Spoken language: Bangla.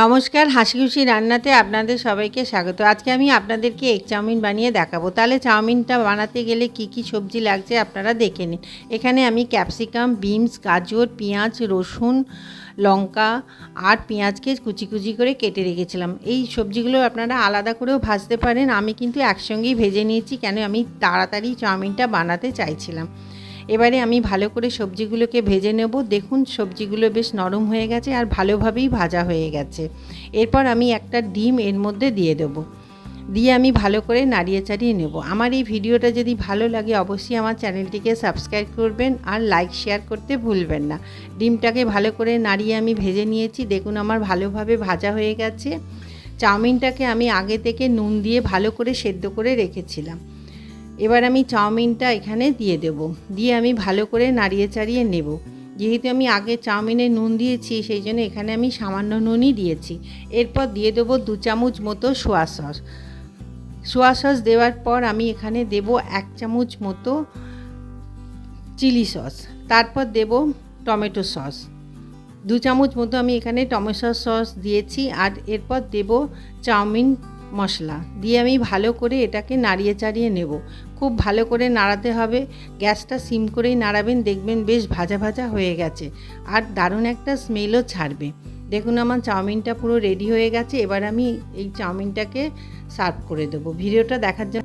নমস্কার, হাসি খুশি রান্নাতে আপনাদের সবাইকে স্বাগত। আজকে আমি আপনাদেরকে এগ চাউমিন বানিয়ে দেখাবো। তাহলে চাউমিনটা বানাতে গেলে কি কি সবজি লাগছে আপনারা দেখে নিন। এখানে আমি ক্যাপসিকাম, বিনস, গাজর, পেঁয়াজ, রসুন, লঙ্কা আর পেঁয়াজকে কুচি কুচি করে কেটে রেখেছিলাম। এই সবজিগুলো আপনারা আলাদা করেও ভাজতে পারেন। আমি কিন্তু একসঙ্গেই ভেজে নিয়েছি, কেন আমি তাড়াতাড়ি চাউমিনটা বানাতে চাইছিলাম। এবারে আমি ভালো করে সবজিগুলোকে ভেজে নেব। দেখুন, সবজিগুলো বেশ নরম হয়ে গেছে আর ভালোভাবেই ভাজা হয়ে গেছে। এরপর আমি একটা ডিম এর মধ্যে দিয়ে দেবো। দিয়ে আমি ভালো করে নাড়িয়ে চাড়িয়ে নেব। আমার এই ভিডিওটা যদি ভালো লাগে, অবশ্যই আমার চ্যানেলটিকে সাবস্ক্রাইব করবেন আর লাইক, শেয়ার করতে ভুলবেন না। ডিমটাকে ভালো করে নাড়িয়ে আমি ভেজে নিয়েছি। দেখুন, আমার ভালোভাবে ভাজা হয়ে গেছে। চাউমিনটাকে আমি আগে থেকে নুন দিয়ে ভালো করে সেদ্ধ করে রেখেছিলাম। এবার আমি চাউমিনটা এখানে দিয়ে দেব। দিয়ে আমি ভালো করে নাড়িয়ে চাড়িয়ে নেব। যেহেতু আমি আগে চাউমিনে নুন দিয়েছি, সেই জন্য এখানে আমি সামান্য নুনই দিয়েছি। এরপর দিয়ে দেবো দু চামচ মতো সোয়া সস। সোয়া সস দেওয়ার পর আমি এখানে দেব এক চামচ মতো চিলি সস। তারপর দেব টমেটো সস। দু চামচ মতো আমি এখানে টমেটো সস দিয়েছি আর এরপর দেব চাউমিন মশলা। দিয়ে আমি ভালো করে এটাকে নাড়িয়ে চাড়িয়ে নেব। খুব ভালো করে নাড়াতে হবে। গ্যাসটা সিম করেই নাড়াবেন, দেখবেন বেশ ভাজা ভাজা হয়ে গেছে। আর দারুণ একটা স্মেলও ছাড়বে। দেখুন আমার চাউমিনটা পুরো রেডি হয়ে গেছে। এবার আমি এই চাউমিনটাকে সার্ভ করে দেবো। ভিডিওটা দেখার জন্য